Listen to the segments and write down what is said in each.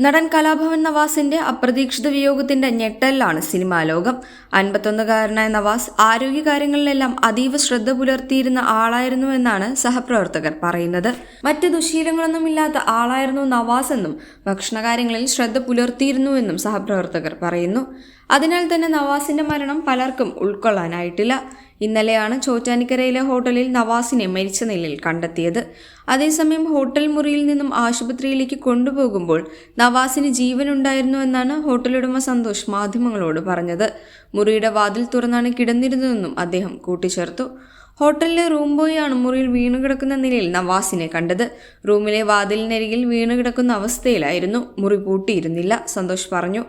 നടൻ കലാഭവൻ നവാസിന്റെ അപ്രതീക്ഷിത വിയോഗത്തിന്റെ ഞെട്ടലിലാണ് സിനിമാ ലോകം. അൻപത്തൊന്നുകാരനായ നവാസ് ആരോഗ്യകാര്യങ്ങളിലെല്ലാം അതീവ ശ്രദ്ധ പുലർത്തിയിരുന്ന ആളായിരുന്നുവെന്നാണ് സഹപ്രവർത്തകർ പറയുന്നത്. മറ്റ് ദുശീലങ്ങളൊന്നുമില്ലാത്ത ആളായിരുന്നു നവാസ് എന്നും ഭക്ഷണകാര്യങ്ങളിൽ ശ്രദ്ധ പുലർത്തിയിരുന്നുവെന്നും സഹപ്രവർത്തകർ പറയുന്നു. അതിനാൽ തന്നെ നവാസിന്റെ മരണം പലർക്കും ഉൾക്കൊള്ളാനായിട്ടില്ല. ഇന്നലെയാണ് ചോറ്റാനിക്കരയിലെ ഹോട്ടലിൽ നവാസിനെ മരിച്ച നിലയിൽ കണ്ടെത്തിയത്. അതേസമയം ഹോട്ടൽ മുറിയിൽ നിന്നും ആശുപത്രിയിലേക്ക് കൊണ്ടുപോകുമ്പോൾ നവാസിന് ജീവനുണ്ടായിരുന്നു എന്നാണ് ഹോട്ടലുടമ സന്തോഷ് മാധ്യമങ്ങളോട് പറഞ്ഞത്. മുറിയുടെ വാതിൽ തുറന്നാണ് കിടന്നിരുന്നതെന്നും അദ്ദേഹം കൂട്ടിച്ചേർത്തു. ഹോട്ടലിലെ റൂം ബോയാണ് മുറിയിൽ വീണുകിടക്കുന്ന നിലയിൽ നവാസിനെ കണ്ടത്. റൂമിലെ വാതിലിനരികിൽ വീണുകിടക്കുന്ന അവസ്ഥയിലായിരുന്നു. മുറി പൂട്ടിയിരുന്നില്ല സന്തോഷ് പറഞ്ഞു.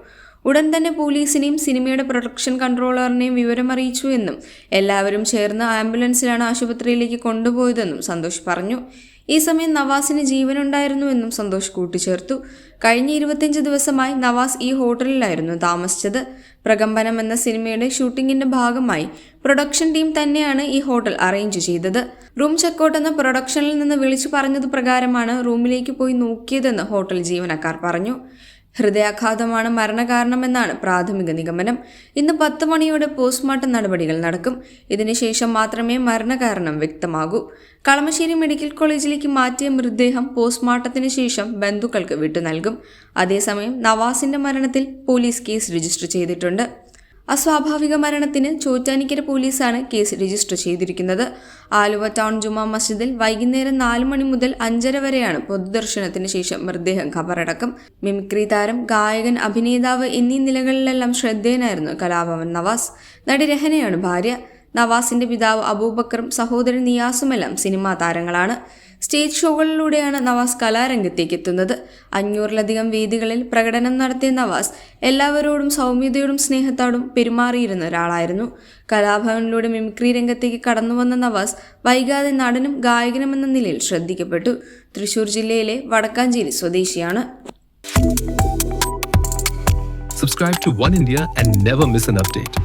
ഉടൻ തന്നെ പോലീസിനെയും സിനിമയുടെ പ്രൊഡക്ഷൻ കൺട്രോളറിനെയും വിവരമറിയിച്ചു എന്നും എല്ലാവരും ചേർന്ന് ആംബുലൻസിലാണ് ആശുപത്രിയിലേക്ക് കൊണ്ടുപോയതെന്നും സന്തോഷ് പറഞ്ഞു. ഈ സമയം നവാസിന് ജീവനുണ്ടായിരുന്നുവെന്നും സന്തോഷ് കൂട്ടിച്ചേർത്തു. കഴിഞ്ഞ ഇരുപത്തിയഞ്ച് ദിവസമായി നവാസ് ഈ ഹോട്ടലിലായിരുന്നു താമസിച്ചത്. പ്രകമ്പനം എന്ന സിനിമയുടെ ഷൂട്ടിങ്ങിന്റെ ഭാഗമായി പ്രൊഡക്ഷൻ ടീം തന്നെയാണ് ഈ ഹോട്ടൽ അറേഞ്ച് ചെയ്തത്. റൂം ചെക്കൗട്ട് എന്ന പ്രൊഡക്ഷനിൽ നിന്ന് വിളിച്ചു പറഞ്ഞത് പ്രകാരമാണ് റൂമിലേക്ക് പോയി നോക്കിയതെന്ന് ഹോട്ടൽ ജീവനക്കാർ പറഞ്ഞു. ഹൃദയാഘാതമാണ് മരണകാരണമെന്നാണ് പ്രാഥമിക നിഗമനം. ഇന്ന് പത്ത് മണിയോടെ പോസ്റ്റ്മോർട്ടം നടപടികൾ നടക്കും. ഇതിനുശേഷം മാത്രമേ മരണകാരണം വ്യക്തമാകൂ. കളമശ്ശേരി മെഡിക്കൽ കോളേജിലേക്ക് മാറ്റിയ മൃതദേഹം പോസ്റ്റ്മോർട്ടത്തിന് ശേഷം ബന്ധുക്കൾക്ക് വിട്ടു നൽകും. അതേസമയം നവാസിന്റെ മരണത്തിൽ പോലീസ് കേസ് രജിസ്റ്റർ ചെയ്തിട്ടുണ്ട്. അസ്വാഭാവിക മരണത്തിന് ചോറ്റാനിക്കര പോലീസാണ് കേസ് രജിസ്റ്റർ ചെയ്തിരിക്കുന്നത്. ആലുവ ടൗൺ ജുമാ മസ്ജിദിൽ വൈകുന്നേരം നാല് മണി മുതൽ അഞ്ചര വരെയാണ് പൊതുദർശനത്തിന് ശേഷം മൃതദേഹം ഖബറടക്കം. മിമിക്രി താരം ഗായകൻ അഭിനേതാവ് എന്നീ നിലകളിലെല്ലാം ശ്രദ്ധേയനായിരുന്നു കലാഭവൻ നവാസ്. നടി രഹനയാണ് ഭാര്യ. നവാസിന്റെ പിതാവ് അബൂബക്കറും സഹോദരൻ നിയാസുമെല്ലാം സിനിമാ താരങ്ങളാണ്. സ്റ്റേജ് ഷോകളിലൂടെയാണ് നവാസ് കലാരംഗത്തേക്ക് എത്തുന്നത് അഞ്ഞൂറിലധികം വേദികളിൽ പ്രകടനം നടത്തിയ നവാസ് എല്ലാവരോടും സൗമ്യതയോടും സ്നേഹത്തോടും പെരുമാറിയിരുന്ന ഒരാളായിരുന്നു. കലാഭവനിലൂടെ മിമിക്രി രംഗത്തേക്ക് കടന്നു വന്ന നവാസ് വൈകാതെ നടനും ഗായകനും എന്ന നിലയിൽ ശ്രദ്ധിക്കപ്പെട്ടു. തൃശൂർ ജില്ലയിലെ വടക്കാഞ്ചേരി സ്വദേശിയാണ്. Subscribe to One India and never miss an update.